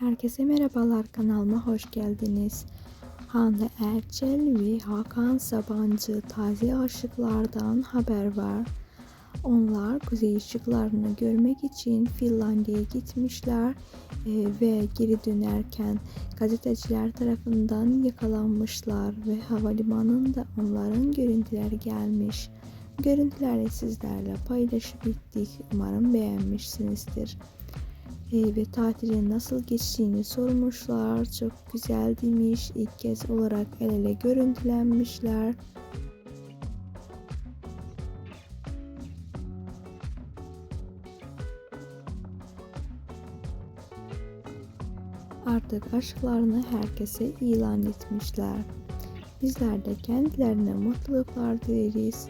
Herkese merhabalar kanalıma hoş geldiniz. Hande Erçel ve Hakan Sabancı taze aşıklardan haber var. Onlar kuzey ışıklarını görmek için Finlandiya'ya gitmişler e, ve geri dönerken gazeteciler tarafından yakalanmışlar ve havalimanında onların görüntüleri gelmiş. Görüntüleri sizlerle paylaşıp bittik. Umarım beğenmişsinizdir. E, ve tatilin nasıl geçtiğini sormuşlar. Çok güzel demiş. İlk kez olarak el ele görüntülenmişler. Artık aşklarını herkese ilan etmişler. Bizler de kendilerine mutluluklar dileriz.